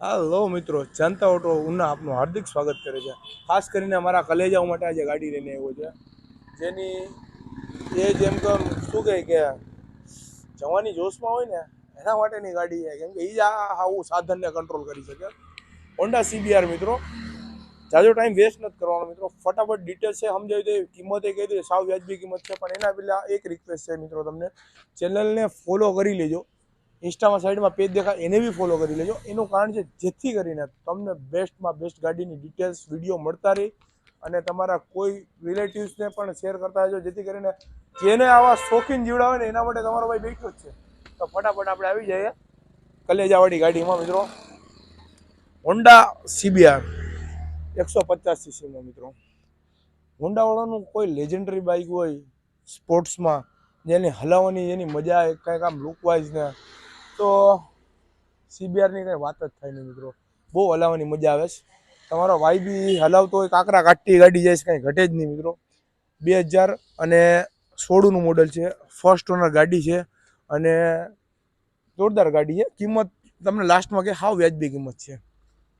હાલો મિત્રો, જનતા ઓટો ઉના આપનું હાર્દિક સ્વાગત કરે છે. ખાસ કરીને અમારા કલેજાઓ માટે આજે ગાડી લઈને આવ્યો છે. જેની એ જેમ કે શું કહે કે જવાની જોશમાં હોય ને, એના માટેની ગાડી છે. કેમ કે એ જ આવું સાધનને કંટ્રોલ કરી શકે. હોન્ડા સીબીઆર મિત્રો, જાજો ટાઈમ વેસ્ટ નથી કરવાનો મિત્રો. ફટાફટ ડિટેલ્સ છે, સમજાવી દે, કિંમતે કહી દે, સાવ વ્યાજબી કિંમત છે. પણ એના પહેલાં એક રિક્વેસ્ટ છે મિત્રો તમને. ચેનલને ફોલો કરી લેજો. ઇન્સ્ટામાં સાઈડમાં પેજ દેખાય, એને બી ફોલો કરી લેજો. એનું કારણ છે જેથી કરીને તમને બેસ્ટમાં બેસ્ટ ગાડીની ડિટેલ્સ વીડિયો મળતા રહી અને તમારા કોઈ રિલેટિવ્સને પણ શેર કરતા રહેજો, જેથી કરીને જેને આવા શોખીન જીવડા હોય ને એના માટે તમારો ભાઈ બેઠો જ છે. તો ફટાફટ આપણે આવી જઈએ. કલેજાવાળી ગાડીમાં મિત્રો. હોન્ડા સીબીઆર એકસો પચાસ સીસીમાં મિત્રો. હોન્ડાવાળાનું કોઈ લેજેન્ડરી બાઇક હોય સ્પોર્ટ્સમાં જેની હલાવવાની એની મજા, કંઈક આમ લુકવાઇઝ ને તો સીબીઆરની કંઈ વાત જ થાય નહીં મિત્રો. બહુ હલાવવાની મજા આવે છે. તમારો ભાઈ બી હલાવતો હોય, કાંકરા કાઢતી ગાડી જાય છે, કાંઈ ઘટે જ નહીં મિત્રો. બે હજાર અને સોળનું મોડલ છે. ફર્સ્ટ ઓનર ગાડી છે અને જોરદાર ગાડી છે. કિંમત તમને લાસ્ટમાં કે હાવ વ્યાજબી કિંમત છે.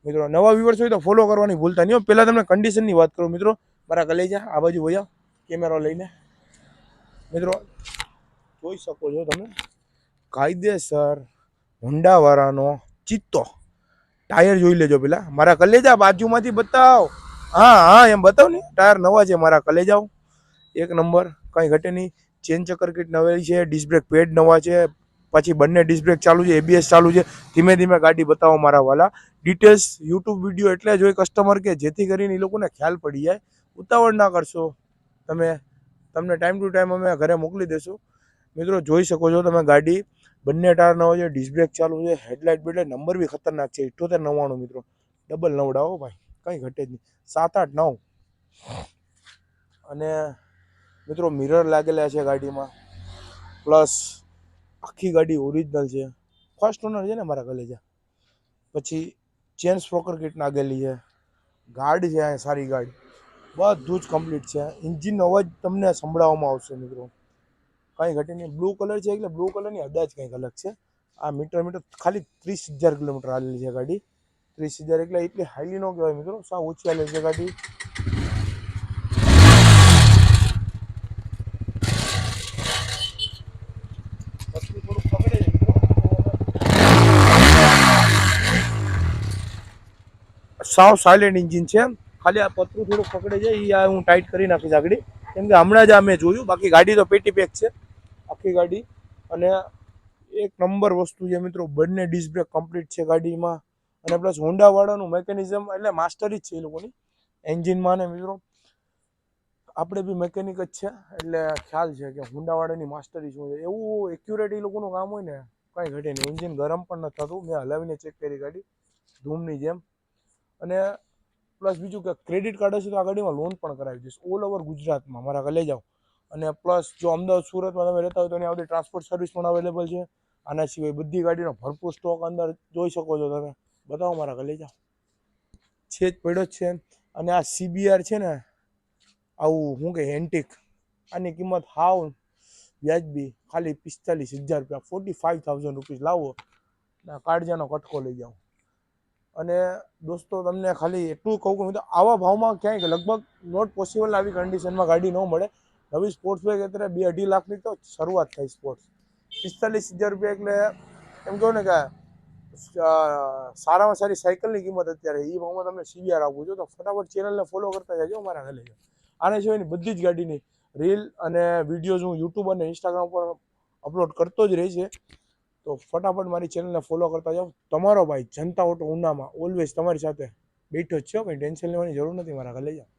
મિત્રો, નવા વ્યુઅર્સ હોય તો ફોલો કરવાની ભૂલતા નહીં. પહેલાં તમને કન્ડિશનની વાત કરું મિત્રો. મારા કલેજા, આ બાજુ વયા કેમેરો લઈને. મિત્રો, જોઈ શકો છો તમે. કાયદેસર હોન્ડાવાળાનો ચિત્તો. ટાયર જોઈ લેજો પેલા. મારા કલેજા બાજુમાંથી બતાવ. હા હા, એમ બતાવ ને. ટાયર નવા છે મારા કલેજાઓ. એક નંબર, કંઈ ઘટે નહીં. ચેન ચક્કર કીટ નવેલી છે ડિસ્ક પેડ નવા છે. પછી બંને ડિસ્ક બ્રેક ચાલુ છે એબીએસ ચાલુ છે. ધીમે ધીમે ગાડી બતાવો મારા વાલા. ડિટેલ્સ યુટ્યુબ વીડિયો એટલે જોઈ કસ્ટમર કે જેથી કરીને એ લોકોને ખ્યાલ પડી જાય. ઉતાવળ ના કરશો. તમે, તમને ટાઈમ ટુ ટાઈમ અમે ઘરે મોકલી દેશું. મિત્રો, જોઈ શકો છો તમે ગાડી. બંને ટાયર નવા છે ડિસ્ક બ્રેક ચાલુ છે હેડલાઇટ બેડલાઇટ નંબર બી ખતરનાક છે ઇઠ્ઠોતેર નવ્વાણું મિત્રો. ડબલ નવડાવો ભાઈ, કંઈ ઘટે જ નહીં. સાત આઠ નવ. અને મિત્રો મિરર લાગેલા છે ગાડીમાં. પ્લસ આખી ગાડી ઓરિજિનલ છે. ફર્સ્ટ ઓનર છે ને મારા કલેજા પછી ચેન સ્પ્રોકર કિટ નાગેલી છે. ગાર્ડ છે સારી ગાડી. બધું જ કમ્પ્લીટ છે. એન્જિનનો અવાજ તમને સંભળાવવામાં આવશે મિત્રો. કાંઈ ઘટી નહીં. બ્લુ કલર છે એટલે બ્લુ કલરની અદાજ કંઈક અલગ છે. આ મીટર મીટર ખાલી ત્રીસ હજાર કિલોમીટર હાલેલી છે ગાડી. ત્રીસ હજાર એટલે એટલી હાઈલી ન કહેવાય મિત્રો. સાવ ઓછી હાલે છે ગાડી. સાવ સાયલેન્ટ એન્જિન છે ખાલી આ પતરું થોડુંક પકડે છે. એ હું ટાઈટ કરી નાખીશ આગળ. કેમ કે હમણાં જ આ મેં જોયું. બાકી ગાડી તો પેટી પેક છે. આખી ગાડી અને એક નંબર વસ્તુ છે મિત્રો, બંને ડિસ્ક બ્રેક કમ્પ્લીટ છે ગાડીમાં. અને પ્લસ હોન્ડાવાળાનું મેકેનિઝમ એટલે માસ્ટરી જ છે એ લોકોની એન્જિનમાં ને મિત્રો. આપણે બી મેકેનિક જ છે, એટલે ખ્યાલ છે કે હોન્ડાવાળાની માસ્ટરી શું છે એવું એક્યુરેટ એ લોકોનું કામ હોય ને, કાંઈ ઘટે નહીં. એન્જિન ગરમ પણ નથી થતું. મેં હલાવીને ચેક કરી ગાડી, ધૂમની જેમ. અને પ્લસ બીજું કે ક્રેડિટ કાર્ડ હશે તો આ ગાડીમાં લોન પણ કરાવી દઈશ. ઓલ ઓવર ગુજરાતમાં. મારા લઈ જાઓ. અને પ્લસ જો અમદાવાદ સુરતમાં તમે રહેતા હોય તો એની આવતી ટ્રાન્સપોર્ટ સર્વિસ પણ અવેલેબલ છે. આના સિવાય બધી ગાડીનો ભરપૂર સ્ટોક અંદર જોઈ શકો છો તમે. બતાવો મારા ઘરે લઈ જાઓ. છે જ પડ્યો જ છે. અને આ સીબીઆર છે ને, આવું શું કે એન્ટિક આની કિંમત હાવ વ્યાજબી, ખાલી પિસ્તાલીસ હજાર રૂપિયા ફોર્ટી ફાઇવ થાઉઝન્ડ રૂપીસ લાવો. ને, કાળજાનો કટકો લઈ જાઓ. અને દોસ્તો, તમને ખાલી એટલું કહું કે આવા ભાવમાં ક્યાંય લગભગ નોટ પોસિબલ આવી કન્ડિશનમાં ગાડી ન મળે. નવી સ્પોર્ટ્સ બાઇક અત્યારે બે અઢી લાખની તો શરૂઆત થઈ સ્પોર્ટ્સ પિસ્તાલીસ હજાર રૂપિયા એટલે એમ કહો ને કે સારામાં સારી સાયકલની કિંમત અત્યારે એ ભાવમાં તમને સીબીઆર આપું છું. તો ફટાફટ ચેનલને ફોલો કરતા જજો મારા ઘરે આને સિવાયની બધી જ ગાડીની રીલ અને વિડીયોઝ હું યુટ્યુબ અને ઇન્સ્ટાગ્રામ પર અપલોડ કરતો જ રહી છે તો ફટાફટ મારી ચેનલને ફોલો કરતા જાઓ. તમારો ભાઈ જનતા ઓટો ઉનામાં ઓલવેઝ તમારી સાથે બેઠો જ છે કંઈ ટેન્શન લેવાની જરૂર નથી મારા ઘરે લઈ જાઓ